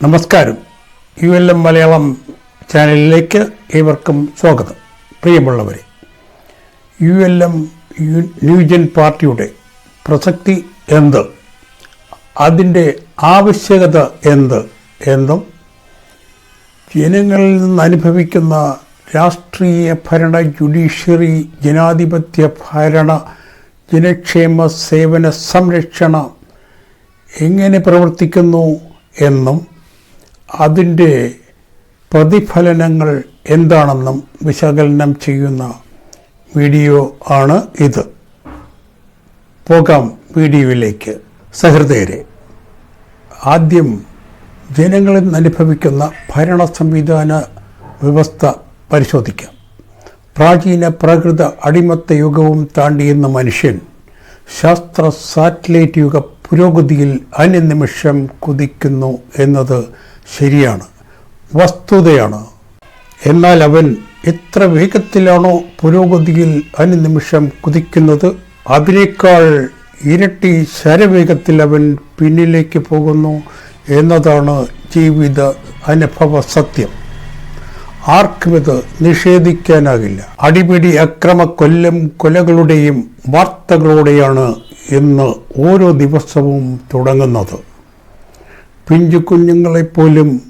നമസ്കാരം. U L M Malayalam ചാനലിലേക്ക് ഏവർക്കും സ്വാഗതം. പ്രിയമുള്ളവരെ യു എൽ എം ന്യൂജൻ പാർട്ടിയുടെ പ്രസക്തി എന്ത്? അതിന്റെ ആവശ്യകത എന്ത് എന്നും ജനങ്ങളിൽ നിന്ന് അനുഭവിക്കുന്ന രാഷ്ട്രീയ ഭരണ ജുഡീഷ്യറി ജനാധിപത്യ ഭരണ ജനക്ഷേമ സേവന സംരക്ഷണ എങ്ങനെ പ്രവർത്തിക്കുന്നു എന്നും അതിന്റെ പ്രതിഫലനങ്ങൾ എന്താണെന്നും വിശകലനം ചെയ്യുന്ന വീഡിയോ ആണ് ഇത്. പോകാം വീഡിയോയിലേക്ക്. സഹൃദയരെ ആദ്യം ജനങ്ങളിൽ അനുഭവിക്കുന്ന ഭരണ സംവിധാന വ്യവസ്ഥ പരിശോധിക്കാം. പ്രാചീന പ്രകൃത അടിമത്ത യുഗവും താണ്ടിയെന്ന മനുഷ്യൻ ശാസ്ത്ര സാറ്റലൈറ്റ് യുഗ പുരോഗതിയിൽ അനുനിമിഷം കുതിക്കുന്നു എന്നത് ശരിയാണ് വസ്തുതയാണ്. എന്നാൽ അവൻ എത്ര വേഗത്തിലാണോ പുരോഗതിയിൽ അനുനിമിഷം കുതിക്കുന്നത് അതിനേക്കാൾ ഇരട്ടി ശരവേഗത്തിൽ അവൻ പിന്നിലേക്ക് പോകുന്നു എന്നതാണ് ജീവിത അനുഭവ സത്യം. ആർക്കും ഇത് നിഷേധിക്കാനാകില്ല. അടിപിടി അക്രമ കൊല്ലം കൊലകളുടെയും വാർത്തകളോടെയാണ് ഇന്ന് ഓരോ ദിവസവും തുടങ്ങുന്നത്. പിഞ്ചു കുഞ്ഞുങ്ങളെപ്പോലും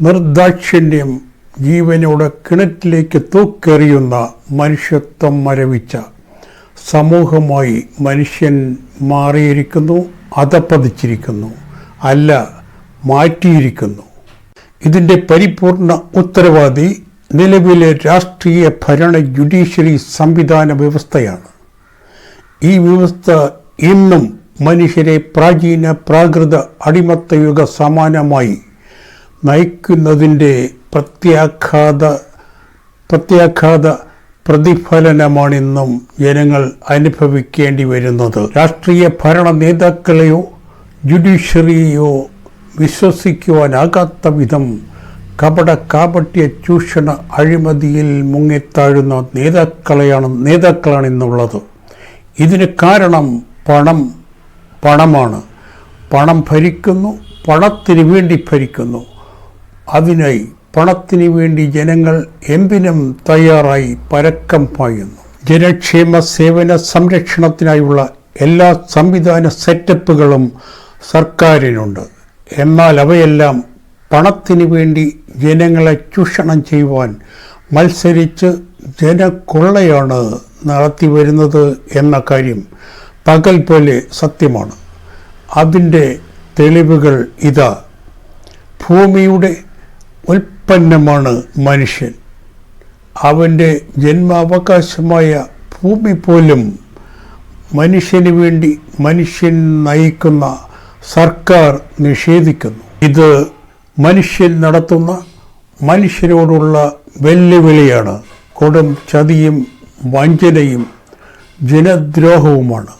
നിർദാക്ഷിണ്യം ജീവനോട് കിണറ്റിലേക്ക് തൂക്കെറിയുന്ന മനുഷ്യത്വം മരവിച്ച സമൂഹമായി മനുഷ്യൻ മാറിയിരിക്കുന്നു അതപ്പതിച്ചിരിക്കുന്നു അല്ല മാറ്റിയിരിക്കുന്നു. ഇതിന്റെ പരിപൂർണ ഉത്തരവാദി നിലവിലെ രാഷ്ട്രീയ ഭരണ ജുഡീഷ്യറി സംവിധാന വ്യവസ്ഥയാണ്. ഈ വ്യവസ്ഥ ഇന്നും മനുഷ്യരെ പ്രാചീന പ്രാകൃത അടിമത്തയുഗ സമാനമായി നയിക്കുന്നതിന്റെ പ്രത്യാഘാത പ്രത്യാഘാത പ്രതിഫലനമാണിന്നും ജനങ്ങൾ അനുഭവിക്കേണ്ടി വരുന്നത്. രാഷ്ട്രീയ ഭരണ നേതാക്കളെയോ ജുഡീഷ്യറിയോ വിശ്വസിക്കുവാനാകാത്ത വിധം കപട കാപട്യ ചൂഷണ അഴിമതിയിൽ മുങ്ങിത്താഴുന്ന നേതാക്കളെയാണ് നേതാക്കളാണിന്നുള്ളത്. ഇതിന് കാരണം പണം പണമാണ്. പണം ഭരിക്കുന്നു പണത്തിന് വേണ്ടി ഭരിക്കുന്നു. അതിനായി പണത്തിന് വേണ്ടി ജനങ്ങൾ എന്തിനും തയ്യാറായി പരക്കം പായുന്നു. ജനക്ഷേമ സേവന സംരക്ഷണത്തിനായുള്ള എല്ലാ സംവിധാന സെറ്റപ്പുകളും സർക്കാരിനുണ്ട്. എന്നാൽ അവയെല്ലാം പണത്തിന് വേണ്ടി ജനങ്ങളെ ചൂഷണം ചെയ്യുവാൻ മത്സരിച്ച് ജനക്കൊള്ളയാണ് നടത്തി വരുന്നത് എന്ന കാര്യം പകൽ പോലെ സത്യമാണ്. അതിന്റെ തെളിവുകൾ ഇതാ. ഭൂമിയുടെ ഉൽപ്പന്നമാണ് മനുഷ്യൻ. അവന്റെ ജന്മാവകാശമായ ഭൂമി പോലും മനുഷ്യന് വേണ്ടി മനുഷ്യൻ നയിക്കുന്ന സർക്കാർ നിഷേധിക്കുന്നു. ഇത് മനുഷ്യൻ നടത്തുന്ന മനുഷ്യരോടുള്ള വെല്ലുവിളിയാണ്. കൊടും ചതിയും വഞ്ചനയും ജനദ്രോഹവുമാണ്.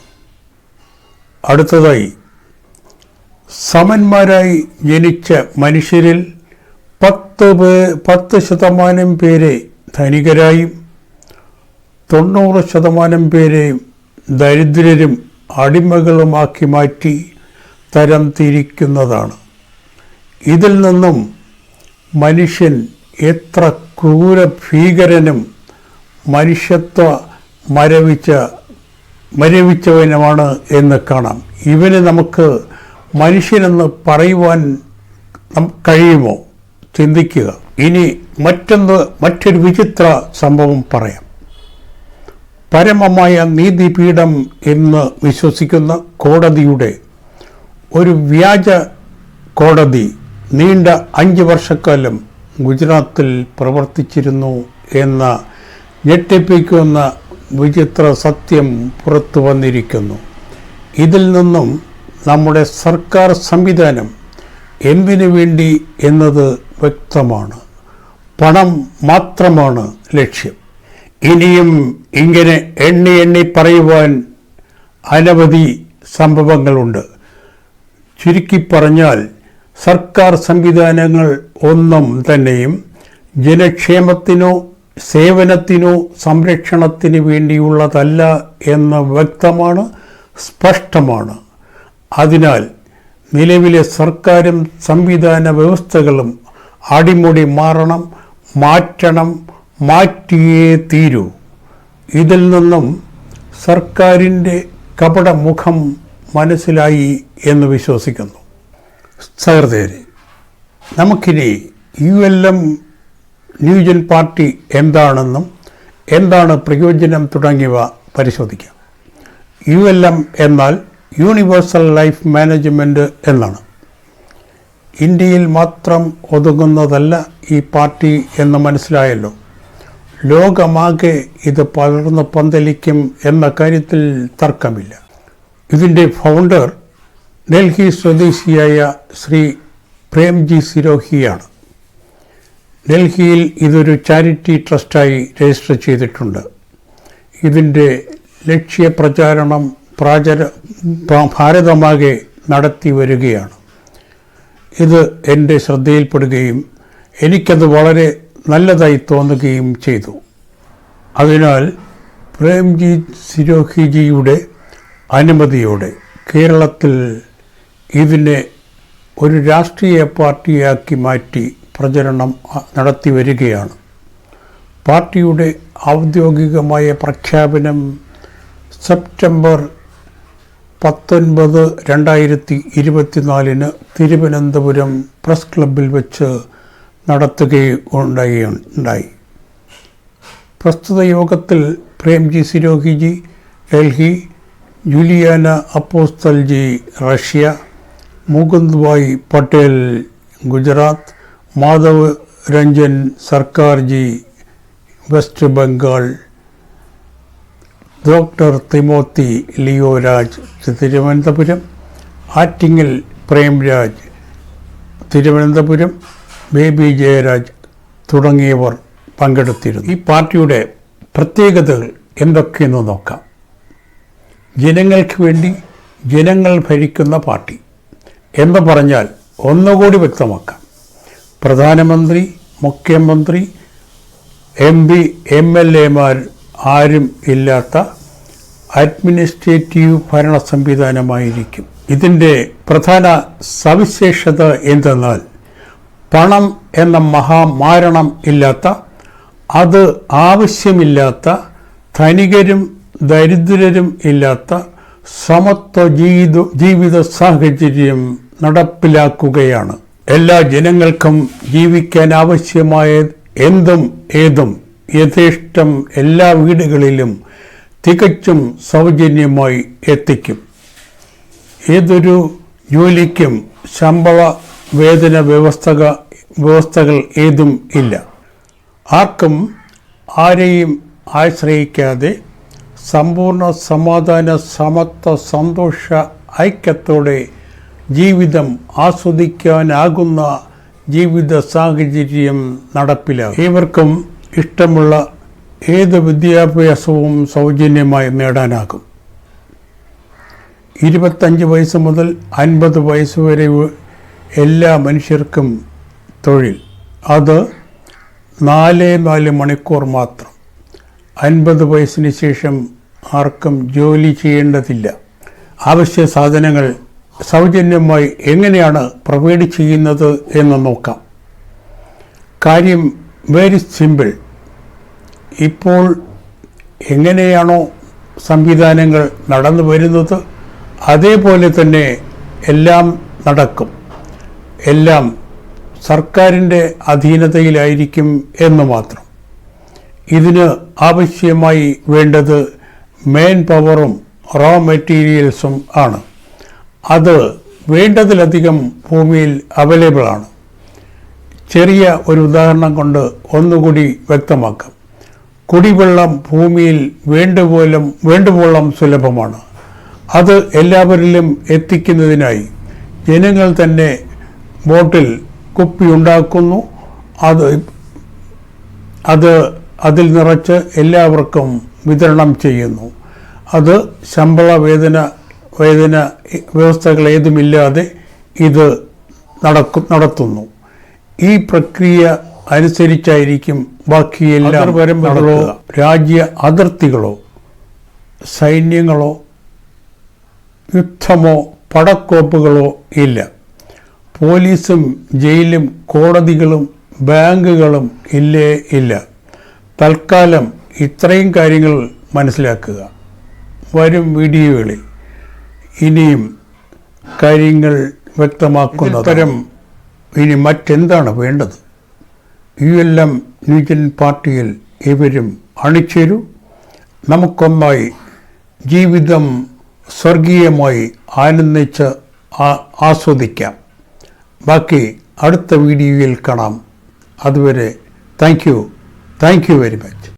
അടുത്തതായി സമന്മാരായി ജനിച്ച മനുഷ്യരിൽ പത്ത് പേ പത്ത് ശതമാനം പേരെ ധനികരായും തൊണ്ണൂറ് ശതമാനം പേരെയും ദരിദ്രരും അടിമകളുമാക്കി മാറ്റി തരം തിരിക്കുന്നതാണ് ഇതിൽ നിന്നും മനുഷ്യൻ എത്ര ക്രൂര ഭീകരനും മനുഷ്യത്വ മരവിച്ച മരവിച്ചവനുമാണ് എന്ന് കാണാം. ഇവന് നമുക്ക് മനുഷ്യനെന്ന് പറയുവാൻ കഴിയുമോ? ചിന്തിക്കുക. ഇനി മറ്റൊന്ന് മറ്റൊരു വിചിത്ര സംഭവം പറയാം. പരമമായ നീതിപീഠം എന്ന് വിശ്വസിക്കുന്ന കോടതിയുടെ ഒരു വ്യാജ കോടതി നീണ്ട അഞ്ച് വർഷക്കാലം ഗുജറാത്തിൽ പ്രവർത്തിച്ചിരുന്നു എന്ന ഞെട്ടിപ്പിക്കുന്ന വിചിത്ര സത്യം പുറത്തു വന്നിരിക്കുന്നു. ഇതിൽ നിന്നും നമ്മുടെ സർക്കാർ സംവിധാനം എന്തിനു വേണ്ടി എന്നത് വ്യക്തമാണ്. പണം മാത്രമാണ് ലക്ഷ്യം. ഇനിയും ഇങ്ങനെ എണ്ണി എണ്ണി പറയുവാൻ അനവധി സംഭവങ്ങളുണ്ട്. ചുരുക്കി പറഞ്ഞാൽ സർക്കാർ സംവിധാനങ്ങൾ ഒന്നും തന്നെയും ജനക്ഷേമത്തിനോ സേവനത്തിനോ സംരക്ഷണത്തിന് വേണ്ടിയുള്ളതല്ല എന്ന് വ്യക്തമാണ് സ്പഷ്ടമാണ്. അതിനാൽ നിലവിലെ സർക്കാരും സംവിധാന വ്യവസ്ഥകളും അടിമുടി മാറണം മാറ്റണം മാറ്റിയേ തീരൂ. ഇതിൽ നിന്നും സർക്കാരിന്റെ കപടമുഖം മനസ്സിലായി എന്ന് വിശ്വസിക്കുന്നു. സഹൃദയരെ നമുക്കിനി U L M new gen party എന്താണെന്നും എന്താണ് പ്രയോജനം തുടങ്ങിയവ പരിശോധിക്കാം. യു എൽ എം എന്നാൽ യൂണിവേഴ്സൽ ലൈഫ് മാനേജ്മെന്റ് എന്നാണ്. ഇന്ത്യയിൽ മാത്രം ഒതുങ്ങുന്നതല്ല ഈ പാർട്ടി എന്ന് മനസ്സിലായല്ലോ. ലോകമാകെ ഇത് പലർന്ന് പന്തലിക്കും എന്ന കാര്യത്തിൽ തർക്കമില്ല. ഇതിന്റെ ഫൗണ്ടർ ഡൽഹി സ്വദേശിയായ ശ്രീ പ്രേംജി സിരോഹിയാണ്. ഡൽഹിയിൽ ഇതൊരു ചാരിറ്റി ട്രസ്റ്റായി രജിസ്റ്റർ ചെയ്തിട്ടുണ്ട്. ഇതിന്റെ ലക്ഷ്യപ്രചാരണം പ്രാചര പ്രാ- ഭാരതമാകെ നടത്തി വരികയാണ്. ഇത് എന്റെ ശ്രദ്ധയിൽപ്പെടുകയും എനിക്കത് വളരെ നല്ലതായി തോന്നുകയും ചെയ്തു. അതിനാൽ പ്രേംജി സിരോഹിജിയുടെ അനുമതിയോടെ കേരളത്തിൽ ഇതിനെ ഒരു രാഷ്ട്രീയ പാർട്ടിയാക്കി മാറ്റി പ്രചരണം നടത്തി വരികയാണ്. പാർട്ടിയുടെ ഔദ്യോഗികമായ പ്രഖ്യാപനം സെപ്റ്റംബർ പത്തൊൻപത് രണ്ടായിരത്തി ഇരുപത്തിനാലിന് തിരുവനന്തപുരം പ്രസ് ക്ലബിൽ വെച്ച് നടത്തുകയുണ്ടായി. പ്രസ്തുത യോഗത്തിൽ Premji Sirohiji Delhi Juliana Apostalji Russia Mukund Bhai Patel Gujarat Madhav Ranjan Sarkarji West Bengal doctor Timothy Leo Raj Thiruvananthapuram Attingal Premraj Thiruvananthapuram Baby Jayaraj തുടങ്ങിയവർ പങ്കെടുത്തിരുന്നു. ഈ പാർട്ടിയുടെ പ്രത്യേകതകൾ എന്തൊക്കെയെന്ന് നോക്കാം. ജനങ്ങൾക്ക് വേണ്ടി ജനങ്ങൾ ഭരിക്കുന്ന പാർട്ടി എന്ന് പറഞ്ഞാൽ ഒന്നുകൂടി വ്യക്തമാക്കാം. പ്രധാനമന്ത്രി മുഖ്യമന്ത്രി എം പി എം എൽ എമാർ ആരും ഇല്ലാത്ത അഡ്മിനിസ്ട്രേറ്റീവ് ഭരണ സംവിധാനമായിരിക്കും. ഇതിന്റെ പ്രധാന സവിശേഷത എന്തെന്നാൽ പണം എന്ന മഹാമാരണം ഇല്ലാത്ത അത് ആവശ്യമില്ലാത്ത ധനികരും ദരിദ്രരും ഇല്ലാത്ത സമത്വ ജീവിത ജീവിത സാഹചര്യം നടപ്പിലാക്കുകയാണ്. എല്ലാ ജനങ്ങൾക്കും ജീവിക്കാൻ ആവശ്യമായ എന്തും ഏതും യഥേഷ്ടം എല്ലാ വീടുകളിലും തികച്ചും സൗജന്യമായി എത്തിക്കും. ഏതൊരു ജോലിക്കും ശമ്പള വേതന വ്യവസ്ഥക വ്യവസ്ഥകൾ ഏതും ഇല്ല. ആർക്കും ആരെയും ആശ്രയിക്കാതെ സമ്പൂർണ സമാധാന സമത്വ സന്തോഷ ഐക്യത്തോടെ ജീവിതം ആസ്വദിക്കാനാകുന്ന ജീവിത സാഹചര്യം നടപ്പിലാകും ഏവർക്കും ഇഷ്ടമുള്ള ഏത് വിദ്യാഭ്യാസവും സൗജന്യമായി നേടാനാകും. ഇരുപത്തഞ്ച് വയസ്സ് മുതൽ അൻപത് വയസ്സ് വരെ എല്ലാ മനുഷ്യർക്കും തൊഴിൽ. അത് നാല് നാല് മണിക്കൂർ മാത്രം. അൻപത് വയസ്സിന് ശേഷം ആർക്കും ജോലി ചെയ്യേണ്ടതില്ല. അവശ്യ സാധനങ്ങൾ സൗജന്യമായി എങ്ങനെയാണ് പ്രൊവൈഡ് ചെയ്യുന്നത് എന്ന് നോക്കാം. കാര്യം വെരി സിമ്പിൾ ഇപ്പോൾ എങ്ങനെയാണോ സംവിധാനങ്ങൾ നടന്നു വരുന്നത് അതേപോലെ തന്നെ എല്ലാം നടക്കും. എല്ലാം സർക്കാരിന്റെ അധീനതയിലായിരിക്കും എന്ന് മാത്രം. ഇതിന് ആവശ്യമായി വേണ്ടത് മെയിൻ പവറും റോ മെറ്റീരിയൽസും ആണ്. അത് വേണ്ടതിലധികം ഭൂമിയിൽ അവൈലബിൾ ആണ്. ചെറിയ ഒരു ഉദാഹരണം കൊണ്ട് ഒന്നുകൂടി വ്യക്തമാക്കാം. കുടിവെള്ളം ഭൂമിയിൽ വേണ്ടുപോലും വേണ്ടുവോളം സുലഭമാണ്. അത് എല്ലാവരിലും എത്തിക്കുന്നതിനായി ജനങ്ങൾ തന്നെ ബോട്ടിൽ കുപ്പി ഉണ്ടാക്കുന്നു. അത് അത് അതിൽ നിറച്ച് എല്ലാവർക്കും വിതരണം ചെയ്യുന്നു. അത് ശമ്പള വേതന വേതന വ്യവസ്ഥകൾ ഏതുമില്ലാതെ ഇത് നടക്കും നടത്തുന്നു. ഈ പ്രക്രിയ അനുസരിച്ചായിരിക്കും ബാക്കിയെല്ലാം വരുമ്പോഴോ രാജ്യ അതിർത്തികളോ സൈന്യങ്ങളോ യുദ്ധമോ പടക്കോപ്പുകളോ ഇല്ല. പോലീസും ജയിലും കോടതികളും ബാങ്കുകളും ഇല്ലേ ഇല്ല. തൽക്കാലം ഇത്രയും കാര്യങ്ങൾ മനസ്സിലാക്കുക. വരും വീഡിയോകളിൽ. ഇനിയും കാര്യങ്ങൾ വ്യക്തമാക്കുന്ന തരം ഇനി മറ്റെന്താണ് വേണ്ടത്? യു എൽ എം ന്യൂജൻ പാർട്ടിയിൽ ഇവരും അണിച്ചേരൂ നമുക്കൊന്നായി ജീവിതം സ്വർഗീയമായി ആനന്ദിച്ച് ആസ്വദിക്കാം. ബാക്കി അടുത്ത വീഡിയോയിൽ കാണാം. അതുവരെ thank you. Thank you very much.